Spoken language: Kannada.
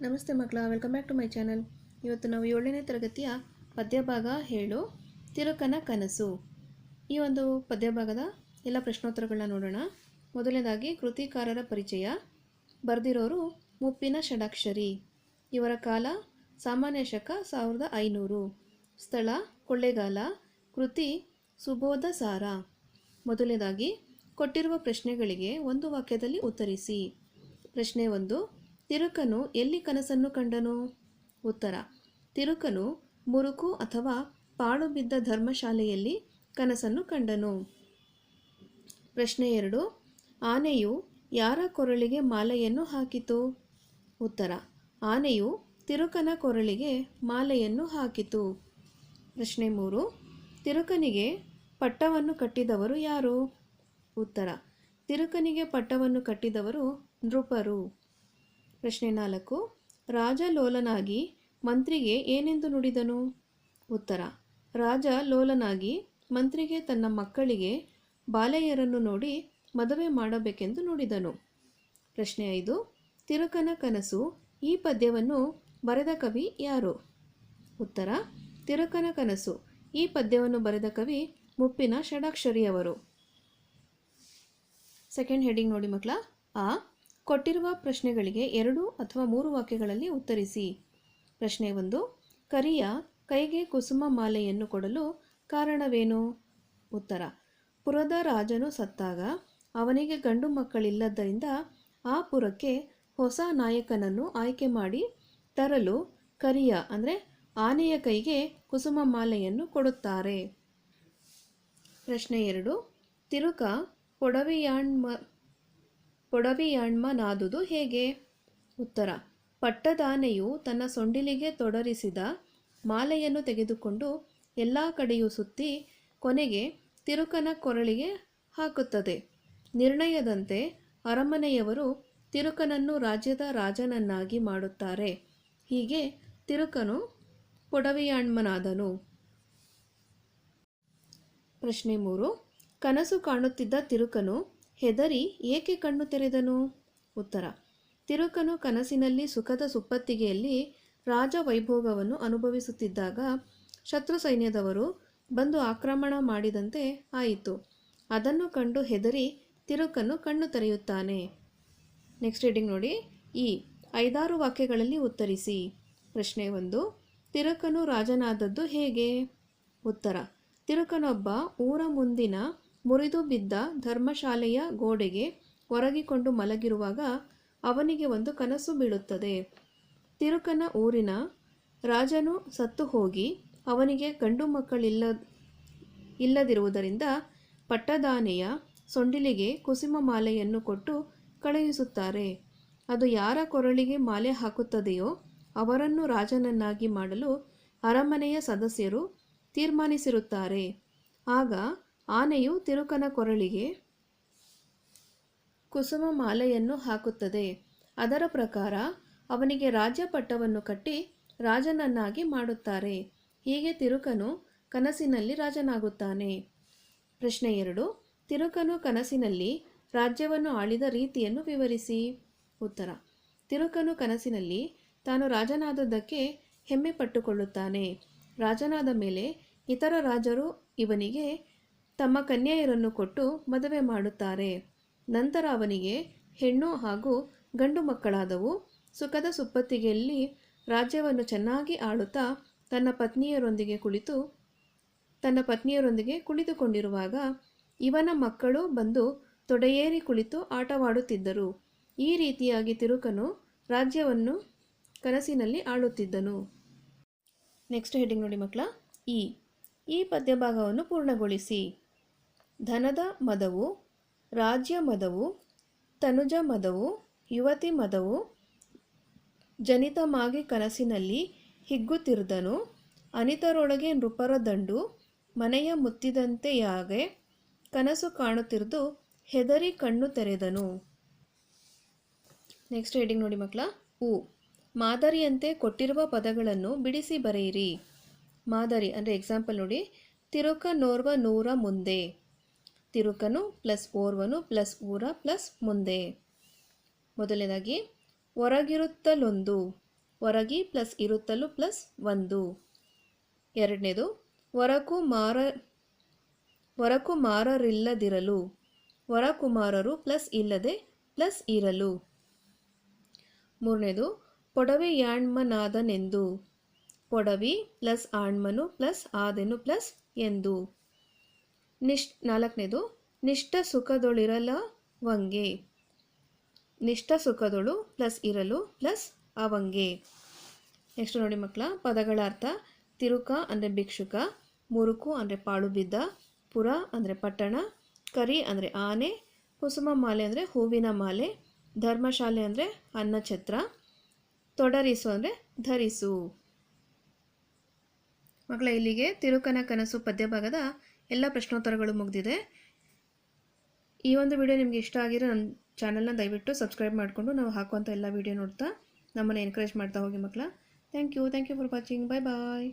ನಮಸ್ತೆ ಮಕ್ಕಳ welcome back to my channel ಇವತ್ತು ನಾವು ಏಳನೇ ತರಗತಿಯ ಪದ್ಯಭಾಗ ಹೇಳು ತಿರುಕನ ಕನಸು. ಈ ಒಂದು ಪದ್ಯಭಾಗದ ಎಲ್ಲ ಪ್ರಶ್ನೋತ್ತರಗಳನ್ನ ನೋಡೋಣ. ಮೊದಲನೇದಾಗಿ, ಕೃತಿಕಾರರ ಪರಿಚಯ. ಬರೆದಿರೋರು ಮುಪ್ಪಿನ ಷಡಾಕ್ಷರಿ. ಇವರ ಕಾಲ, ಸಾಮಾನ್ಯ ಶಕ ಸಾವಿರದ ಐನೂರು. ಸ್ಥಳ, ಕೊಳ್ಳೆಗಾಲ. ಕೃತಿ ಸುಬೋಧ ಸಾರ ಮೊದಲನೇದಾಗಿ, ಕೊಟ್ಟಿರುವ ಪ್ರಶ್ನೆಗಳಿಗೆ ಒಂದು ವಾಕ್ಯದಲ್ಲಿ ಉತ್ತರಿಸಿ. ಪ್ರಶ್ನೆ ಒಂದು ತಿರುಕನು ಎಲ್ಲಿ ಕನಸನ್ನು ಕಂಡನು? ಉತ್ತರ, ತಿರುಕನು ಮುರುಕು ಅಥವಾ ಪಾಳು ಬಿದ್ದ ಧರ್ಮಶಾಲೆಯಲ್ಲಿ ಕನಸನ್ನು ಕಂಡನು. ಪ್ರಶ್ನೆ ಎರಡು, ಆನೆಯು ಯಾರ ಕೊರಳಿಗೆ ಮಾಲೆಯನ್ನು ಹಾಕಿತು? ಉತ್ತರ, ಆನೆಯು ತಿರುಕನ ಕೊರಳಿಗೆ ಮಾಲೆಯನ್ನು ಹಾಕಿತು. ಪ್ರಶ್ನೆ ಮೂರು, ತಿರುಕನಿಗೆ ಪಟ್ಟವನ್ನು ಕಟ್ಟಿದವರು ಯಾರು? ಉತ್ತರ, ತಿರುಕನಿಗೆ ಪಟ್ಟವನ್ನು ಕಟ್ಟಿದವರು ನೃಪರು. ಪ್ರಶ್ನೆ ನಾಲ್ಕು. ರಾಜ ಲೋಲನಾಗಿ ಮಂತ್ರಿಗೆ ಏನೆಂದು ನುಡಿದನು? ಉತ್ತರ. ರಾಜ ಲೋಲನಾಗಿ ಮಂತ್ರಿಗೆ ತನ್ನ ಮಕ್ಕಳಿಗೆ ಬಾಲೆಯರನ್ನು ನೋಡಿ ಮದುವೆ ಮಾಡಬೇಕೆಂದು ನುಡಿದನು. ಪ್ರಶ್ನೆ ಐದು. ತಿರುಕನ ಕನಸು ಈ ಪದ್ಯವನ್ನು ಬರೆದ ಕವಿ ಯಾರು? ಉತ್ತರ. ತಿರುಕನ ಕನಸು ಈ ಪದ್ಯವನ್ನು ಬರೆದ ಕವಿ ಮುಪ್ಪಿನ ಷಡಾಕ್ಷರಿಯವರು. ಸೆಕೆಂಡ್ ಹೆಡಿಂಗ್ ನೋಡಿ ಮಕ್ಕಳ. ಆ. ಕೊಟ್ಟಿರುವ ಪ್ರಶ್ನೆಗಳಿಗೆ ಎರಡು ಅಥವಾ ಮೂರು ವಾಕ್ಯಗಳಲ್ಲಿ ಉತ್ತರಿಸಿ. ಪ್ರಶ್ನೆ ಒಂದು, ಕರಿಯ ಕೈಗೆ ಕುಸುಮ ಮಾಲೆಯನ್ನು ಕೊಡಲು ಕಾರಣವೇನು? ಉತ್ತರ, ಪುರದ ರಾಜನು ಸತ್ತಾಗ ಅವನಿಗೆ ಗಂಡು ಮಕ್ಕಳಿಲ್ಲದ್ದರಿಂದ ಆ ಪುರಕ್ಕೆ ಹೊಸ ನಾಯಕನನ್ನು ಆಯ್ಕೆ ಮಾಡಿ ತರಲು ಕರಿಯ ಅಂದರೆ ಆನೆಯ ಕೈಗೆ ಕುಸುಮ ಮಾಲೆಯನ್ನು ಕೊಡುತ್ತಾರೆ. ಪ್ರಶ್ನೆ ಎರಡು, ತಿರುಕ ಪೊಡವೆಯಾಣ್ಮ ಪೊಡವೆಯಾಣ್ಮನಾದುದು ಹೇಗೆ? ಉತ್ತರ, ಪಟ್ಟದಾನೆಯು ತನ್ನ ಸೊಂಡಿಲಿಗೆ ತೊಡರಿಸಿದ ಮಾಲೆಯನ್ನು ತೆಗೆದುಕೊಂಡು ಎಲ್ಲ ಕಡೆಯೂ ಸುತ್ತಿ ಕೊನೆಗೆ ತಿರುಕನ ಕೊರಳಿಗೆ ಹಾಕುತ್ತದೆ. ನಿರ್ಣಯದಂತೆ ಅರಮನೆಯವರು ತಿರುಕನನ್ನು ರಾಜ್ಯದ ರಾಜನನ್ನಾಗಿ ಮಾಡುತ್ತಾರೆ. ಹೀಗೆ ತಿರುಕನು ಪೊಡವಿಯಾಣ್ಮನಾದನು ಪ್ರಶ್ನೆ ಮೂರು, ಕನಸು ಕಾಣುತ್ತಿದ್ದ ತಿರುಕನು ಹೆದರಿ ಏಕೆ ಕಣ್ಣು ತೆರೆದನು? ಉತ್ತರ, ತಿರುಕನು ಕನಸಿನಲ್ಲಿ ಸುಖದ ಸುಪ್ಪತ್ತಿಗೆಯಲ್ಲಿ ರಾಜ ವೈಭೋಗವನ್ನು ಅನುಭವಿಸುತ್ತಿದ್ದಾಗ ಶತ್ರು ಸೈನ್ಯದವರು ಬಂದು ಆಕ್ರಮಣ ಮಾಡಿದಂತೆ ಆಯಿತು. ಅದನ್ನು ಕಂಡು ಹೆದರಿ ತಿರುಕನು ಕಣ್ಣು ತೆರೆಯುತ್ತಾನೆ. ನೆಕ್ಸ್ಟ್ ರೀಡಿಂಗ್ ನೋಡಿ, ಈ ಐದಾರು ವಾಕ್ಯಗಳಲ್ಲಿ ಉತ್ತರಿಸಿ. ಪ್ರಶ್ನೆ ಒಂದು, ತಿರುಕನು ರಾಜನಾದದ್ದು ಹೇಗೆ? ಉತ್ತರ, ತಿರುಕನೊಬ್ಬ ಊರ ಮುಂದಿನ ಮುರಿದು ಬಿದ್ದ ಧರ್ಮಶಾಲೆಯ ಗೋಡೆಗೆ ಒರಗಿಕೊಂಡು ಮಲಗಿರುವಾಗ ಅವನಿಗೆ ಒಂದು ಕನಸು ಬೀಳುತ್ತದೆ. ತಿರುಕನ ಊರಿನ ರಾಜನು ಸತ್ತು ಹೋಗಿ ಅವನಿಗೆ ಗಂಡು ಮಕ್ಕಳಿಲ್ಲ, ಇಲ್ಲದಿರುವುದರಿಂದ ಪಟ್ಟದಾನೆಯ ಸೊಂಡಿಲಿಗೆ ಕುಸುಮ ಮಾಲೆಯನ್ನು ಕೊಟ್ಟು ಕಳುಹಿಸುತ್ತಾರೆ. ಅದು ಯಾರ ಕೊರಳಿಗೆ ಮಾಲೆ ಹಾಕುತ್ತದೆಯೋ ಅವರನ್ನು ರಾಜನನ್ನಾಗಿ ಮಾಡಲು ಅರಮನೆಯ ಸದಸ್ಯರು ತೀರ್ಮಾನಿಸಿರುತ್ತಾರೆ. ಆಗ ಆನೆಯು ತಿರುಕನ ಕೊರಳಿಗೆ ಕುಸುಮ ಮಾಲೆಯನ್ನು ಹಾಕುತ್ತದೆ. ಅದರ ಪ್ರಕಾರ ಅವನಿಗೆ ರಾಜ್ಯ ಪಟ್ಟವನ್ನು ಕಟ್ಟಿ ರಾಜನನ್ನಾಗಿ ಮಾಡುತ್ತಾರೆ. ಹೀಗೆ ತಿರುಕನು ಕನಸಿನಲ್ಲಿ ರಾಜನಾಗುತ್ತಾನೆ. ಪ್ರಶ್ನೆ ಎರಡು, ತಿರುಕನು ಕನಸಿನಲ್ಲಿ ರಾಜ್ಯವನ್ನು ಆಳಿದ ರೀತಿಯನ್ನು ವಿವರಿಸಿ. ಉತ್ತರ, ತಿರುಕನು ಕನಸಿನಲ್ಲಿ ತಾನು ರಾಜನಾದದ್ದಕ್ಕೆ ಹೆಮ್ಮೆ ಪಟ್ಟುಕೊಳ್ಳುತ್ತಾನೆ. ರಾಜನಾದ ಮೇಲೆ ಇತರ ರಾಜರು ಇವನಿಗೆ ತಮ್ಮ ಕನ್ಯೆಯರನ್ನು ಕೊಟ್ಟು ಮದುವೆ ಮಾಡುತ್ತಾರೆ. ನಂತರ ಅವನಿಗೆ ಹೆಣ್ಣು ಹಾಗೂ ಗಂಡು ಮಕ್ಕಳಾದವು. ಸುಖದ ಸುಪ್ಪತ್ತಿಗೆಯಲ್ಲಿ ರಾಜ್ಯವನ್ನು ಚೆನ್ನಾಗಿ ಆಳುತ್ತಾ ತನ್ನ ಪತ್ನಿಯರೊಂದಿಗೆ ಕುಳಿತು, ತನ್ನ ಪತ್ನಿಯರೊಂದಿಗೆ ಕುಳಿತುಕೊಂಡಿರುವಾಗ ಇವನ ಮಕ್ಕಳು ಬಂದು ತೊಡೆಯೇರಿ ಕುಳಿತು ಆಟವಾಡುತ್ತಿದ್ದರು. ಈ ರೀತಿಯಾಗಿ ತಿರುಕನು ರಾಜ್ಯವನ್ನು ಕನಸಿನಲ್ಲಿ ಆಳುತ್ತಿದ್ದನು. ನೆಕ್ಸ್ಟ್ ಹೆಡ್ಡಿಂಗ್ ನೋಡಿ ಮಕ್ಕಳ, ಈ. ಈ ಪದ್ಯಭಾಗವನ್ನು ಪೂರ್ಣಗೊಳಿಸಿ. ಧನದ ಮದವು, ರಾಜ್ಯ ಮದವು, ತನುಜ ಮದವು, ಯುವತಿ ಮದವು, ಜನಿತಮಾಗಿ ಕನಸಿನಲ್ಲಿ ಹಿಗ್ಗುತ್ತಿರ್ದನು ಅನಿತರೊಳಗೆ ನೃಪರ ದಂಡು, ಮನೆಯ ಮುತ್ತಿದಂತೆಯಾಗೆ ಕನಸು ಕಾಣುತ್ತಿರ್ದು ಹೆದರಿ ಕಣ್ಣು ತೆರೆದನು. ನೆಕ್ಸ್ಟ್ ಹೆಡಿಂಗ್ ನೋಡಿ ಮಕ್ಕಳ, ಉ. ಮಾದರಿಯಂತೆ ಕೊಟ್ಟಿರುವ ಪದಗಳನ್ನು ಬಿಡಿಸಿ ಬರೆಯಿರಿ. ಮಾದರಿ ಅಂದರೆ ಎಕ್ಸಾಂಪಲ್ ನೋಡಿ, ತಿರುಕ ನೋರ್ವ ನೂರ ಮುಂದೆ. ತಿರುಕನು ಪ್ಲಸ್ ಓರ್ವನು ಪ್ಲಸ್ ಊರ ಪ್ಲಸ್ ಮುಂದೆ. ಮೊದಲನೇದಾಗಿ, ಹೊರಗಿರುತ್ತಲೊಂದು, ಹೊರಗಿ ಪ್ಲಸ್ ಇರುತ್ತಲು ಪ್ಲಸ್ ಒಂದು. ಎರಡನೇದು, ಹೊರಕು ಮಾರ, ಹೊರಕು ಮಾರರಿಲ್ಲದಿರಲು, ಹೊರಕುಮಾರರು ಪ್ಲಸ್ ಇಲ್ಲದೆ ಪ್ಲಸ್ ಇರಲು. ಮೂರನೇದು, ಪೊಡವೆ ಯಾಣ್ಮನಾದನೆಂದು, ಪೊಡವಿ ಪ್ಲಸ್ ಆಣ್ಮನು ಪ್ಲಸ್ ಆದೆನು ಪ್ಲಸ್ ಎಂದು. ನಿಶ್, ನಾಲ್ಕನೇದು, ನಿಷ್ಠ ಸುಖದೊಳಿರಲ ವಂಗೆ. ನಿಷ್ಠ ಸುಖದೊಳು ಪ್ಲಸ್ ಇರಲು ಪ್ಲಸ್ ಅವಂಗೆ. ನೆಕ್ಸ್ಟ್ ನೋಡಿ ಮಕ್ಕಳ ಪದಗಳ ಅರ್ಥ ತಿರುಕ ಅಂದರೆ ಭಿಕ್ಷುಕ, ಮುರುಕು ಅಂದರೆ ಪಾಳು ಬಿದ್ದ, ಪುರ ಅಂದರೆ ಪಟ್ಟಣ, ಕರಿ ಅಂದರೆ ಆನೆ, ಕುಸುಮ ಮಾಲೆ ಅಂದರೆ ಹೂವಿನ ಮಾಲೆ, ಧರ್ಮಶಾಲೆ ಅಂದರೆ ಅನ್ನಛತ್ರ ತೊಡರಿಸು ಅಂದರೆ ಧರಿಸು. ಮಕ್ಕಳ ಇಲ್ಲಿಗೆ ತಿರುಕನ ಕನಸು ಪದ್ಯಭಾಗದ ಎಲ್ಲ ಪ್ರಶ್ನೋತ್ತರಗಳು ಮುಗಿದಿದೆ. ಈ ಒಂದು ವಿಡಿಯೋ ನಿಮಗೆ ಇಷ್ಟ ಆಗಿರೋ ನನ್ನ ಚಾನಲ್ನ ದಯವಿಟ್ಟು ಸಬ್ಸ್ಕ್ರೈಬ್ ಮಾಡಿಕೊಂಡು ನಾವು ಹಾಕುವಂಥ ಎಲ್ಲ ವಿಡಿಯೋ ನೋಡ್ತಾ ನಮ್ಮನ್ನು ಎನ್ಕರೇಜ್ ಮಾಡ್ತಾ ಹೋಗಿ ಮಕ್ಕಳ thank you thank you for watching bye bye